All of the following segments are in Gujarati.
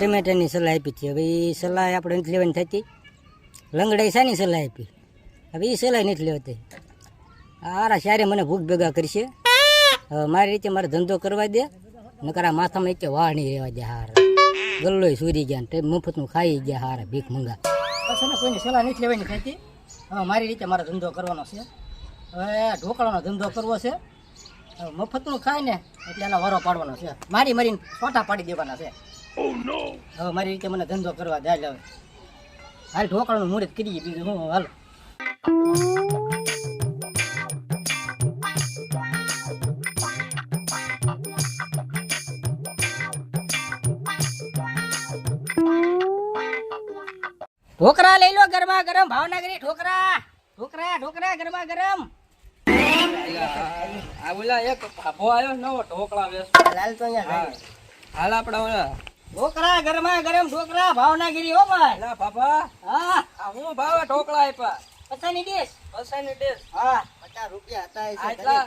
ટમેટાની સલાહ આપી હતી. હવે એ સલાહ આપણે નથી લેવાની થતી. લંગડાઈ શાની સલાહ આપી. હવે એ સલાહ નથી લેવાતી. આરા સારે મને ભૂખ ભેગા કરશે. હવે મારી રીતે મારે ધંધો કરવા દે. નકરા માથામાં એક વાળ નહીં રહેવા દે હાર. ગલ્લો સૂરી ગયા ને મફતનું ખાઈ ગયા હારા ભીખ મંગા પછી કોઈની સલાહ નથી લેવાની થતી. હવે મારી રીતે મારે ધંધો કરવાનો છે. હવે ઢોકળાનો ધંધો કરવો છે. મફતનું ખાય ને એટલે એનો વારો પાડવાનો છે. મારી મારીને ફોટા પાડી દેવાના છે. હવે મારી રીતે મને ધંધો કરવા દે હવે. હાલ ઢોકળાનું મુહૂર્ત કરીએ બીજું હું હાલ. ઢોકરા લઈ લો ગરમા ગરમ ભાવનગરી ઢોકરા. ઢોકરા ઢોકરા ગરમા ગરમ. આ બોલા એક ભાભો આવ્યો નવો ઢોકળા વેસ લાલ તો અહીંયા હાલ આપડા ઓલા ઢોકરા ગરમા ગરમ ઢોકરા ભાવનગરી હો ભાઈ. લા બાપા હા. આ હું ભાવે ઢોકળા આપ્યા પચાની ડીશ પસાની દેશ હા. પચાસ રૂપિયા હતા આટલા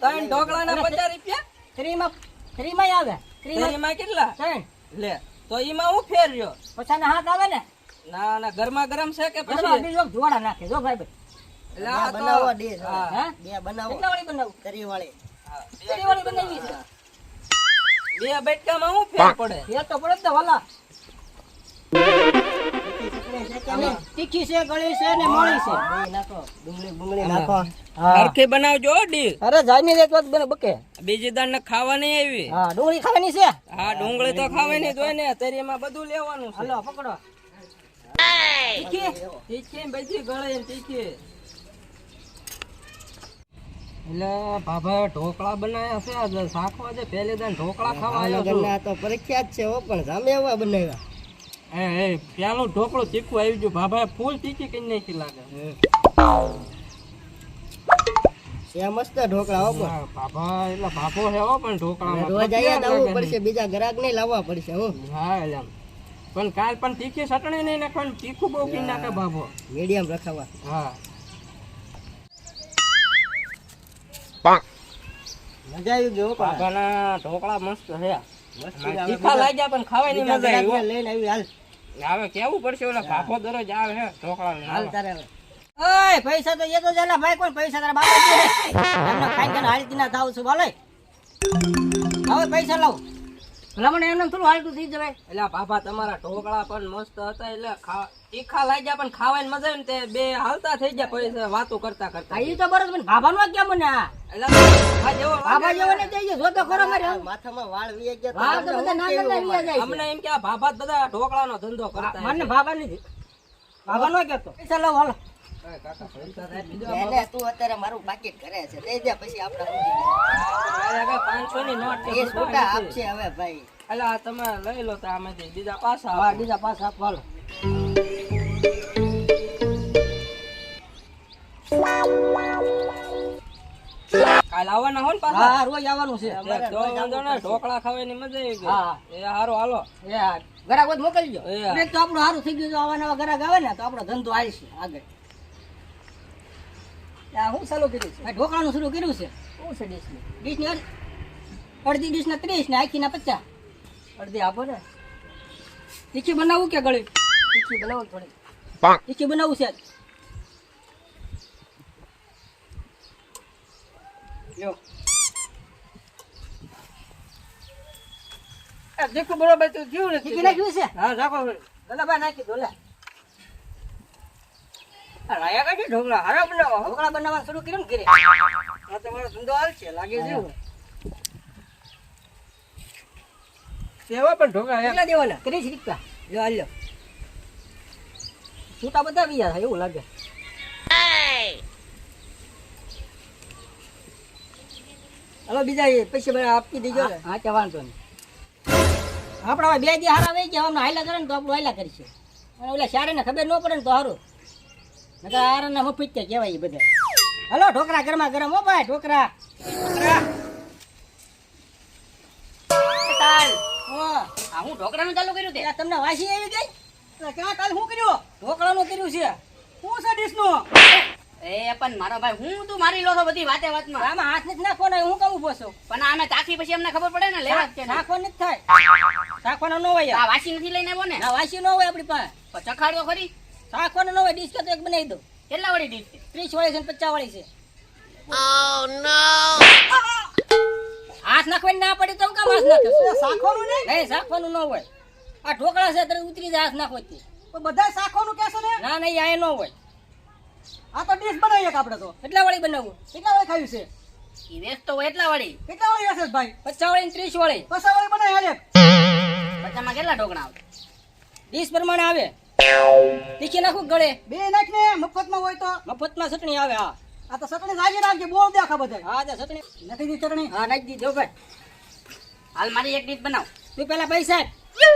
ત્રણ ઢોકળા ના પચાસ રૂપિયા? ત્રીમાં ત્રીમાં આવે. ત્રીમાં કેટલા? ત્રણ. લે તો ઈમાં હું ફેર રહ્યો? ને હાથ આવે ને? ના ના ગરમા ગરમ છે કે પછી? બીજો જોડા નાખે જો ભાઈ એટલે આ તો હા, હા? બે બનાવો. કેટલા વાળી બનાવું? તરી વાળી. હા. તરી વાળી બનાવી છે. બે બેટકામાં હું ફેર પડે? એ તો પડે ને વાલા તીખી છે ગળી છે ને મોળી છે. નાખો. ડુંગળી બુંગળી નાખો. હરખી બનાવજો હો અરે જામી દે તો બને બકે. બીજી દાળ ને ખાવા નહીં આવી. હા ડુંગળી ખાવાની છે? હા ડુંગળી તો ખાવાની જ હોય ને. તેરીમાં બધું લેવાનું છે. હાલો પકડો. તીખી? તીખી બધી ગળે તીખી. એટલે બાબા ઢોકળા બનાવ્યા છે આજે શાકવા છે પહેલે દાન ઢોકળા ખાવા આવ્યો છું તો પ્રખ્યાત છે હો પણ જામે એવા બનાવ્યા. એ એ પેલું ઢોકળું તીખું આવી ગયું. બાબા ફૂલ તીખી કરી નાખી લાગે. મસ્ત ઢોકળા હો પણ. બાબા એટલે બાબો છે હો પણ ઢોકળામાં. રોજ અહીંયા આવવું પડશે બીજા ગ્રાહક નહીં લાવવા પડશે હો. હા એટલે. પણ કાલ પણ તીખી ચટણી નહીં નાખવાની તીખું બહુ પી નાખે બાબો. મીડિયમ રખાવા હા. મજા આવી ગયો બાબાના ઢોકળા મસ્ત છે. તીખા લાગ્યા પણ ખાવાની મજા આવી. લઈને આવી હાલ. હવે કેવું પડશે ઓલા બાપો દરરોજ આવે હે ઢોકળા હાલ તારે ઓય પૈસા તો એ તો જલા ભાઈ કોણ? પૈસા તારા બાપા દે એમને ખાઈ ખાઈને હાલતી ના થાવ છું બોલે હવે પૈસા લાવ. ભલામણ એમને થોડું હાલતું થઈ જવાય. એટલે બાપા તમારા ઢોકળા પણ મસ્ત હતા એટલે ખા- તીખા લાગ્યા પણ ખાવાની મજા આવે ને તે બે હાલતા થઈ ગયા પછી વાતો કરતા કરતા. એ તો બરોબર મને ભાભાનો કેમ મને આ? જેવો ને. જઈએ જો તો ખરો મારે માથામાં વાળ વી ગયા વાળ તો બધા નાના નાના વીયા જાય. અમને એમ કે આ બધા ઢોકળાનો ધંધો કરતા મને ભાભા નથી. ભાભાનો કેતો પૈસા લાવ હાલો. તો અત્યારે મારું પાકીટ કરે છે દઈ દે પછી આપણે સમજી મારે આગળ 500 ની નોટ એ છૂટા આપશે હવે ભાઈ. એટલે તમે લઈ લો તો આમાંથી બીજા પાછા બીજા પાસ કાલ આવવાના હો ને પાછા? હા રોજ આવવાનું છે. તો વાંધો ઢોકળા ખાવાની મજા આવી ગઈ. હા. એ હારું હાલો. એ હા. ઘરાક મોકલજો એ તો આપણું સારું થઈ ગયું જો આવા નવા ઘરાક આવે ને તો આપણો ધંધો આવશે આગળ. હું ચાલુ કર્યું છે? ઢોકળાનું શરૂ કર્યું છે. શું છે ડીશ ડીશ ને અડધી ડીશ ના ત્રીસ ને આખી ના પચાસ. અડધી આપો ને. તીખી બનાવવું કે ગળ્યું તીખી બનાવું થોડી. તીખી બનાવવું છે. બરોબર તો નથી. નાખ્યું છે? હા રાખો. ગલાબા નાખી દો લે. આ લાયા કાઢી ઢોકળા હારા બનાવો ઢોકળા બનાવવાનું શરૂ કર્યું ઘરે? આ તમારો ધંધો લાગે છે સેવા પણ ઢોકળા કેટલા દેવાના? ત્રીસ રૂપિયા જો હાલ્યો છૂટા બધા બીજા એવું લાગે. હલો બીજા એ પૈસા આપી દેજો ને. હા કે વાંધો નહીં. આપણે હવે બે દી હારા વહી ગયા અમને હાયલા કરે ને તો આપણું હાયલા કરીશું. અને ઓલા શારે ને ખબર ન પડે ને તો સારું નકર ને મફત કે કહેવાય બધા હલો ઢોકરા ગરમા ગરમ હો ભાઈ ઢોકરા. ઢોકરા. તાલ. હા. હું ઢોકળાનું ચાલુ કર્યું તે તમને વાસી આવી ગઈ? ક્યાં કાલ શું કર્યું? ઢોકળાનું કર્યું છે. શું છે ડીશનું? એ પણ મારો ભાઈ હું તું મારી લો છો બધી વાતે વાતમાં. આમાં હાથ નથી નાખવાનો હું કહું પોસો પણ આમે ચાખી પછી એમને ખબર પડે ને લેવા કે નહીં. નથી થાય. શાખવાનો ન હોય આ. વાસી નથી લઈને આવ્યો ને? આ વાસી ન હોય આપણી પાસે. તો ચખાડ્યો ખરી. શાખવાનો ન હોય ડીશ તો એક બનાવી દો કેટલા વાળી ડીશ ત્રીસ વાળી છે ને પચાસ વાળી છે. હાથ નાખવાની ના પડી તો હું કામ હાથ નાખે? શાખોનું નહીં નહીં શાખવાનું ન હોય. આ ઢોકળા છે ત્યારે ઉતરી જાય હાથ નાખવાથી. બધા બધા શાખોનું કહેશો ને? ના નહીં આ ન હોય. આ તો ડીશ બનાવીએ કે આપણે તો? કેટલા વાળી બનાવવું કેટલા વાળી ખાવી છે? ઈ વેસ તો એટલા વાળી કેટલા વાળી હશે ભાઈ? પચાસ વાળી ને ત્રીસ વાળી પસા વાળી બનાવી હાલે. બધામાં કેટલા ઢોકણા આવે? ડીશ પ્રમાણે આવે. તીખી નાખું ગળે? બે નાખ ને મફતમાં હોય તો. મફતમાં ચટણી આવે હા. આ તો ચટણી લાગી રાખજે બહુ દેખા બધા હા તો ચટણી. નથી દી ચટણી? હા નાખી દીધો ભાઈ. હાલ મારી એક ડીશ બનાવ. તું પેલા પૈસા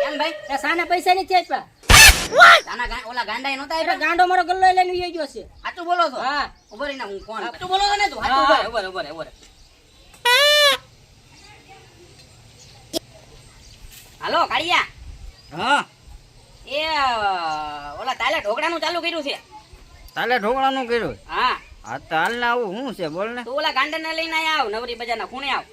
એમ ભાઈ? એ સાના પૈસા નથી આપ્યા. તાના ઓલા ગાંડા નહોતા ગાંડો મારો ગલ્લો લઈને ઉઈ ગયો છે. સાચું બોલો છો? હા. ઊભો રહીને હું કોણ? બોલો છો ને તું હા. ઊભો ઊભો ઊભો ઊભો હાલો કાળિયા. હા. એ ઓલા તાલે ઢોકળાનું ચાલુ કર્યું છે. તાલે ઢોકળાનું કર્યું? હા. હા તો હાલ ને આવું શું છે બોલ ને. તું ઓલા ગાંડાને લઈને આવ નવરી બજારના ખૂણે આવ.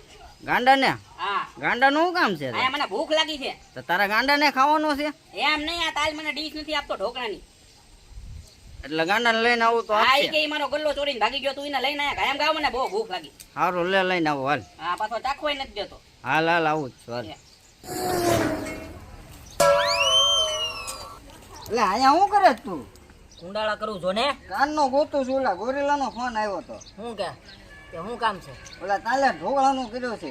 ગાંડા ને હા. ગાંડા નું કામ છે મને ભૂખ લાગી છે. તો તારા ગાંડા ને ખાવાનું છે? એમ નહીં આ તાલ મને ડીશ નથી આપતો ઢોકળાની. એટલે ગાંડા લઈને આવું તો આ કે મારો ગલ્લો ચોરીને ભાગી ગયો તું એને લઈને આયા ગાયમ ગાવ મને બહુ ભૂખ લાગી. સારું લે લઈને આવું હાલ. હા પાછો ચાખવાય નથી દેતો. હાલ હાલ આવું જ હાલ. એટલે અહીંયા શું કરે તું? કુંડાળા કરું છો ને? કાનનો ગોતું છું ઓલા ગોરીલાનો ફોન આવ્યો તો. શું કે? કે શું કામ છે? ઓલા તાલે ઢોકળાનું કર્યું છે.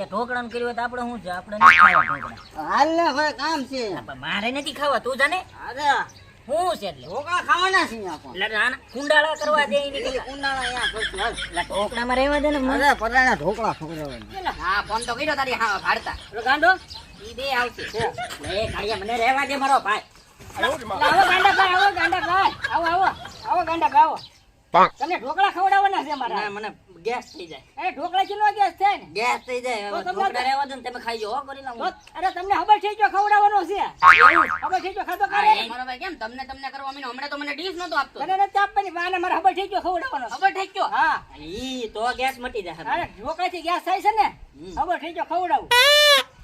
એ ઢોકળાનું કર્યું હોય તો આપણે શું છે? આપણે નથી ખાવા ઢોકળા. હાલ ને હવે કામ છે. મારે નથી ખાવા. તું જાને? અરે હું છે એટલે? ઢોકળા ખાવાના છે અહીંયા પણ એટલે કુંડાળા કરવા દે એની કુંડાળા અહીંયા કરશું હાલ. એટલે ઢોકળામાં રહેવા દે ને મને. અરે પરાણા ઢોકળા ખવડાવવાના હા ફોન તો કર્યો તારી હા ભાડતા પેલો ગાંડો? ઈ બે આવશે. એ ગાડિયા મને રહેવા દે મારો ભાઈ. આવો ગાંડા ભાઈ આવો ગાંડા ભાઈ. આવો આવો. આવો ગાંડા ભાઈ આવો. તમને ઢોકળા ખવડાવવાના છે મારા. મને ગેસ થઈ જાય. અરે ઢોકળા કિલો ગેસ છે ને? ગેસ થઈ જાય. ઢોકળા રહેવા દો ને તમે ખાઈ જાઓ કરી તો અરે તમને ખબર છે જો ખવડાવવાનો છે? ખબર છે જો ખાતો કરે મારો ભાઈ કેમ? તમને તમને કરવા મીનો. હમણાં તો મને ડીશ નતો આપતો. તને નથી આપવાની? વાને મારે ખબર છે જો ખવડાવવાનો. ખબર થઈ ગયો હા. ઈ તો ગેસ મટી જાય અરે ઢોકળા થી ગેસ થાય છે ને? ખબર થઈ ગયો ખવડાવું.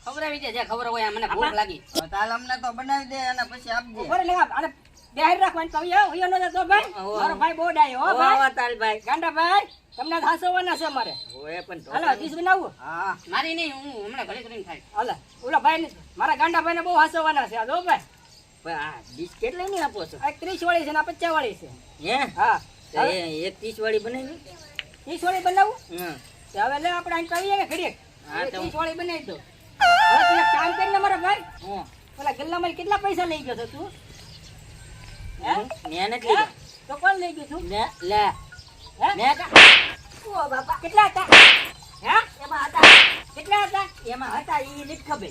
ખબર આવી જાય જે ખબર હોય મને ભૂખ લાગી. તાલ અમને તો બનાવી દે અને પછી આપજે. ખબર લેવા અને બેહાર રાખવાની કહી આવો ઈયો ન ભાઈ. મારો ભાઈ બહુ ડાયો હો ભાઈ. તાલ ભાઈ. ગાંડા ભાઈ તમને હાસવવાના છે મારે ઓએ પણ હાલો ડીશ બનાવું. હા. મારી નહીં હું હમણાં ઘરે કરીને ખાઈ. હાલો ઓલા ભાઈ ને મારા ગાંડા ભાઈ બહુ હાસવવાના છે. જો ભાઈ. પણ આ ડીશ કેટલી ની આપો છો. આ ત્રીસ વાળી છે ને આ પચાસ વાળી છે. હે? હા. એ એક ત્રીસ વાળી બનાવી ત્રીસ વાળી બનાવું? હમ હવે લે આપણે અહીં કહીએ કે ઘડીએ. હા, તો- ત્રીસ વાળી બનાવી દો. હવે એક કામ કરીને મારા ભાઈ હું? ઓલા ગલ્લામાં કેટલા પૈસા લઈ ગયો છો તું? મેં નથી હે? લીધા. તો કોણ લઈ ગયું છું લે લે. હે? મેં ઓ બાપા. કેટલા હતા? હે? એમાં હતા. કેટલા હતા? એમાં હતા ઈ નથી ખબર.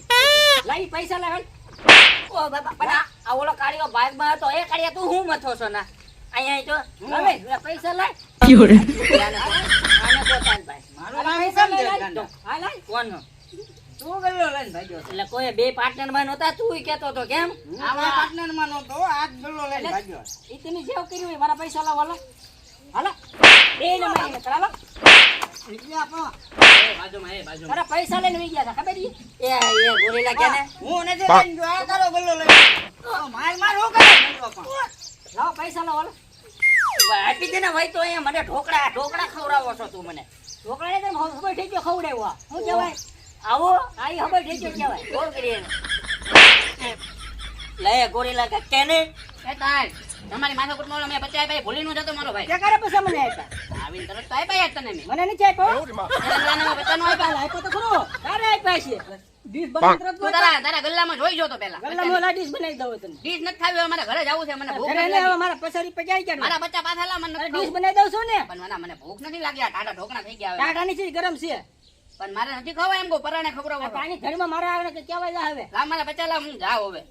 લાવી પૈસા લાવ. ઓ બાબા પણ આ- ઓલો કાળિયો ભાગમાં હતો. એ કાળિયા તું હું મથો છો ના? અહીંયા તો હવે પૈસા લાય. આને પોતાને ભાઈ મારું નામ લાય કોણ તું ગલ્લો લઈને ભાગ્યો એટલે કોઈ બે પાર્ટનરમાં નહોતા તું કેતો તો કેમ? આવા પાર્ટનરમાં નહોતો આજ ગલ્લો લઈને ભાગ્યો એ તમે જેવ કર્યું મારા પૈસા લાવો હાલો. હાલો. બે ને મારીને કરાવો. એ બાજુમાં એ બાજુમાં. મારા પૈસા લઈને ગયા હતા ખબર એ એ ગોરીલા કે ને હું નથી લઈને ગયો ગલ્લો લઈને. માર માર હું કરે લાવો પૈસા લાવો હાલો. આપી દે ને ભાઈ તો અહીંયા મને ઢોકળા ઢોકળા ખવડાવો છો તું મને. છોકરાને તો ખબર થઈ ગયો ખવડાવ્યો હું શું કહેવાય આવો આ ઈ ખબર કહેવાય. બોલ કરીએ લે ગોરીલા કે કે એ તાર તમારી માથાકૂટમાં મેં બચ્ચા આપ્યા ભૂલી નો જતો મારો ભાઈ. તે કરે મને આપ્યા? આવીને તરત તો આપ્યા તને મેં. મને નથી આપ્યો? તેલંગાણામાં બચ્ચાનો આપ્યા? આપ્યો તો ખરો. તારે આપ્યા છે. ડીશ બનાવી તરત તારા તારા ગલ્લામાં જોઈ જોતો પેલા ગલ્લામાં ઓલા ડીશ બનાવી દઉં તને. ડીશ નથી ખાવી હવે મારે ઘરે જવું છે. મને ભૂખ નથી લે લાગી. મારા ક્યાં મારા બચ્ચા પાછા લા મને ડીશ. બનાવી દઉં છું ને. પણ મને મને ભૂખ નથી લાગી આ ટાટા ઢોકણા થઈ ગયા ટાટા ની ચીજ ગરમ છે. પણ મારે નથી ખાવા એમ કહું પરાણે ખબર આ પાણી ઘરમાં મારા આવે કે કહેવાય જા હવે? લા મારા બચ્ચા લા હું જાઉં હવે.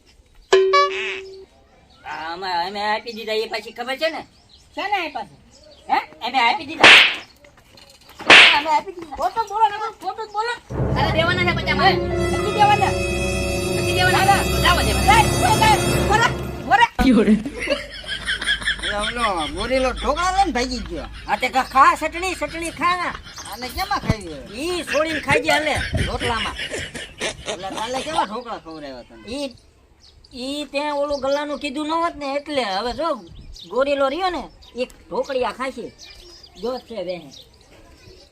અમે અમે આપી દીધા એ પછી ખબર છે ને? છે ને એ છે? હે? અમે આપી દીધા. અમે આપી દીધા. ખોટું બોલો ને ખોટું બોલો. તારે દેવાના છે બચ્ચા મારે નથી દેવાના. નથી દેવાના. જાવ દે લાય, લાય, બોરા, બોરા. ઓલો ગોરીલો ઢોકળા લઈને ભાગી ગયો. આ તે કા ખા ચટણી ચટણી ખા અને કેમાં ગયો ઈ છોડીને ખાઈ ગયા હાલે રોટલામાં. એટલે કાલે કેવા ઢોકળા ખવડાવ્યા તને? ઈ ઈ ત્યાં ઓલું ગલ્લાનું કીધું ન હોત ને એટલે હવે જો ગોરીલો રહ્યો ને એક ઢોકળિયા ખાશે. જો છે બે